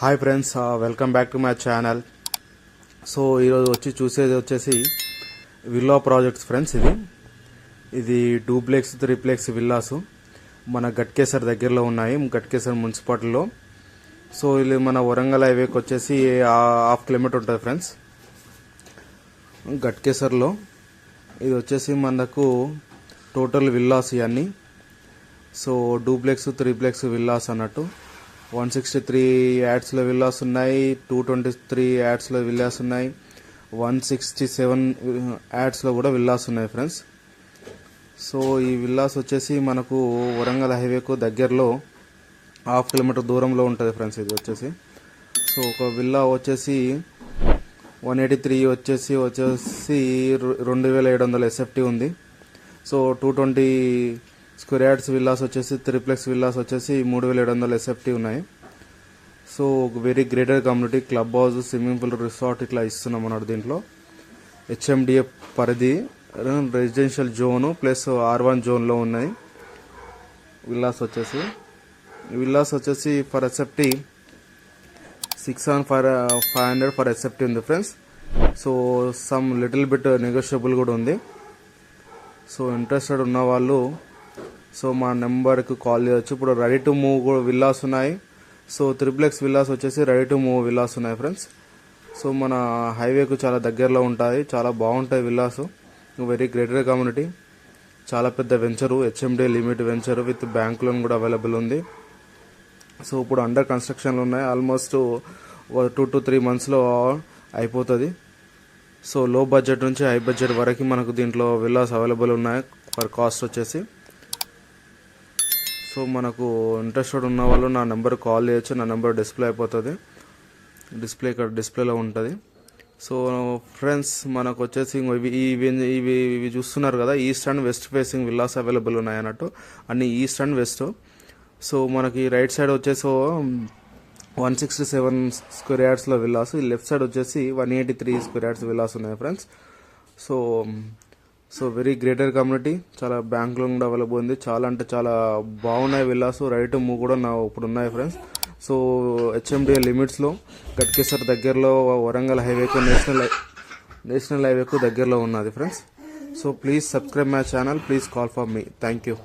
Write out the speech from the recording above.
Hi friends welcome back to my channel so ఈరోజు వచ్చి చూసేది వచ్చేసి విల్లా ప్రాజెక్ట్స్ ఫ్రెండ్స్ ఇది. ఇది డూప్లెక్స్ త్రిప్లెక్స్ విల్లాస్ మన గట్కేసర్ దగ్గరలో ఉన్నాయి గట్కేసర్ మున్సిపాలిటీలో. సో ఇది మన వరంగల్ హైవేకి వచ్చేసి హాఫ్ కిలోమీటర్ ఉంటుంది ఫ్రెండ్స్ గట్కేసర్లో. ఇది వచ్చేసి మనకు టోటల్ విల్లాస్ ఇవన్నీ. సో డూప్లెక్స్ త్రీప్లెక్స్ విల్లాస్ అన్నట్టు. వన్ సిక్స్టీ త్రీ యాడ్స్లో విల్లాస్ ఉన్నాయి టూ ట్వంటీ త్రీ యాడ్స్లో విల్లాస్ ఉన్నాయి వన్ సిక్స్టీ సెవెన్ యాడ్స్లో కూడా విల్లాస్ ఉన్నాయి ఫ్రెండ్స్. సో ఈ విల్లాస్ వచ్చేసి మనకు వరంగల్ హైవేకు దగ్గరలో హాఫ్ కిలోమీటర్ దూరంలో ఉంటుంది ఫ్రెండ్స్ ఇది వచ్చేసి. సో ఒక విల్లా వచ్చేసి వన్ ఎయిటీ త్రీ వచ్చేసి వచ్చేసి రెండు వేల ఏడు వందల ఎస్ఎఫ్టీ ఉంది. So two twenty square yards villas వచ్చేసి త్రిప్లెక్స్ విల్లాస్ వచ్చేసి మూడు వేల ఏడు వందల ఎస్ఎఫ్టీ ఉన్నాయి. So very greater community club house swimming pool resort ఇట్లా ఇస్తున్నాం అన్నమాట దీంట్లో. హెచ్ఎండిఏ పరిధి residential zone plus R one జోన్లో ఉన్నాయి. విల్లాస్ వచ్చేసి. విల్లాస్ వచ్చేసి for SFT six and five five hundred for SFT ఉంది friends so some little bit negotiable కూడా ఉంది. సో ఇంట్రెస్టెడ్ ఉన్న వాళ్ళు సో మా నెంబర్కి కాల్ చేయొచ్చు. ఇప్పుడు రెడీ టు మూవ్ కూడా విల్లాస్ ఉన్నాయి. సో త్రిప్లెక్స్ విల్లాస్ వచ్చేసి రెడీ టు మూవ్ విల్లాస్ ఉన్నాయి ఫ్రెండ్స్. సో మన హైవేకు చాలా దగ్గరలో ఉంటాయి. చాలా బాగుంటాయి విల్లాస్. Very greater community. చాలా పెద్ద venture HMD limit venture with bank loan కూడా అవైలబుల్ ఉంది. సో ఇప్పుడు అండర్ కన్స్ట్రక్షన్లు ఉన్నాయి. ఆల్మోస్ట్ టూ టు త్రీ మంత్స్లో అయిపోతుంది. సో లో బడ్జెట్ నుంచి హై బడ్జెట్ వరకు మనకు దీంట్లో విల్లాస్ అవైలబుల్ ఉన్నాయి. ఫర్ కాస్ట్ వచ్చేసి. సో మనకు ఇంట్రెస్టెడ్ ఉన్న వాళ్ళు నా నెంబర్ కాల్ చేయొచ్చు నా నెంబర్ డిస్ప్లే అయిపోతుంది. డిస్ప్లే ఇక్కడ డిస్ప్లేలో ఉంటుంది. సో ఫ్రెండ్స్ మనకు వచ్చేసి ఇవి ఇవి ఇవి ఇవి చూస్తున్నారు కదా east and west facing villas available ఉన్నాయి అన్నట్టు. అన్ని ఈస్ట్ అండ్ వెస్ట్ సో మనకి రైట్ సైడ్ వచ్చేసి వన్ సిక్స్టీ సెవెన్ స్క్వేర్ యార్డ్స్లో విల్లాస్ ఈ లెఫ్ట్ సైడ్ వచ్చేసి one eighty three square yards villas ఉన్నాయి friends so so very greater community. చాలా బ్యాంక్లో కూడా అవైలబుల్ ఉంది. చాలా అంటే చాలా బాగున్నాయి విల్లాస్. రైట్ మూవ్ కూడా నా ఇప్పుడు ఉన్నాయి ఫ్రెండ్స్ సో హెచ్ఎండిఏ లిమిట్స్లో గట్కేసర్ దగ్గరలో వరంగల్ హైవేకు నేషనల్ హై- నేషనల్ హైవేకు దగ్గరలో ఉన్నది friends so please subscribe my channel please call for me thank you